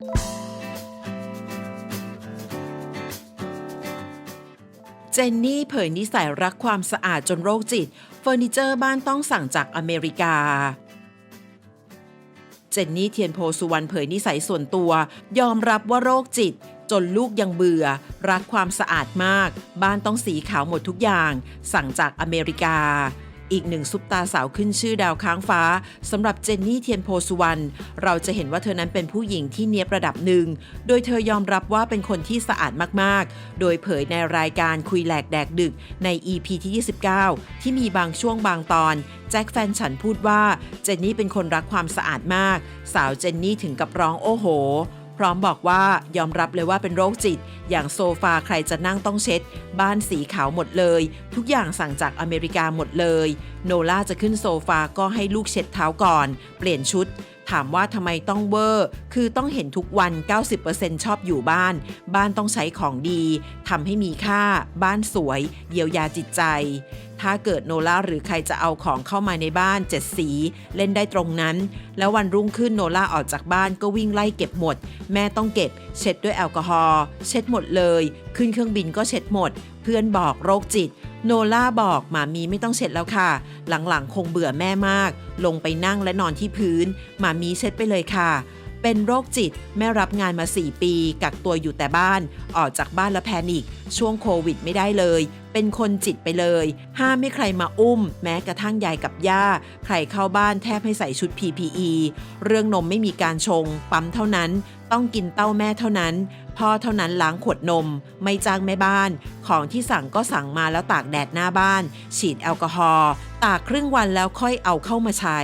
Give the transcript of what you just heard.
เจนนี่เผยนิสัยรักความสะอาดจนโรคจิต เฟอร์นิเจอร์บ้านต้องสั่งจากอเมริกาเจนนี่เทียนโพสุวรรณเผยนิสัยส่วนตัว ยอมรับว่าโรคจิต จนลูกยังเบื่อ รักความสะอาดมาก บ้านต้องสีขาวหมดทุกอย่าง สั่งจากอเมริกา อีกหนึ่งซุปตาสาวขึ้นชื่อดาวค้างฟ้าสำหรับเจนนี่เทียนโพสุวรรณเราจะเห็นว่าเธอนั้นเป็นผู้หญิงที่เนียบระดับหนึ่ง โดยเธอยอมรับว่าเป็นคนที่สะอาดมากๆ โดยเผยในรายการคุยแหลกแดกดึกใน EP ที่ 29 ที่มีบางช่วงบางตอนแจ็คแฟนฉันพูดว่าเจนนี่เป็นคนรักความสะอาดมาก สาวเจนนี่ถึงกับร้องโอ้โห พร้อมบอกว่ายอมรับเลยว่าเป็นโรคจิต อย่างโซฟาใครจะนั่งต้องเช็ด บ้านสีขาวหมดเลย ทุกอย่างสั่งจากอเมริกาหมดเลย โนล่าจะขึ้นโซฟาก็ให้ลูกเช็ดเท้าก่อน เปลี่ยนชุด ถามว่าทำไมต้องเวอร์คือต้องเห็นทุกวัน 90%ชอบอยู่บ้าน บ้านต้องใช้ของดีทำให้มีค่า บ้านสวย เยียวยาจิตใจ ถ้าเกิดโนล่าหรือใครจะเอาของเข้ามาในบ้านเจ็ดสี เล่นได้ตรงนั้น แล้ววันรุ่งขึ้นโนล่าออกจากบ้านก็วิ่งไล่เก็บหมด แม่ต้องเก็บ เช็ดด้วยแอลกอฮอล์เช็ดหมดเลย ขึ้นเครื่องบินก็เช็ดหมด เพื่อนบอกโรคจิตโนล่าบอกหมามีไม่ต้องเช็ดแล้วค่ะ หลังๆ คงเบื่อแม่มาก ลงไปนั่งและนอนที่พื้นหมามีเช็ดไปเลยค่ะ เป็นโรคจิตแม่รับงานมา 4 ปี กักตัวอยู่แต่บ้าน ออกจากบ้านแล้วแพนิคช่วงโควิดไม่ได้เลย เป็นคนจิตไปเลย ห้ามไม่ใครมาอุ้ม แม้กระทั่งยายกับย่า ใครเข้าบ้านแทบให้ใส่ชุด PPE เรื่องนมไม่มีการชง ปั๊มเท่านั้น ต้องกินเต้าแม่เท่านั้น พ่อเท่านั้นล้างขวดนม ไม่จ้างแม่บ้าน ของที่สั่งก็สั่งมาแล้วตากแดดหน้าบ้าน ฉีดแอลกอฮอล์ ตากครึ่งวันแล้วค่อยเอาเข้ามาใช้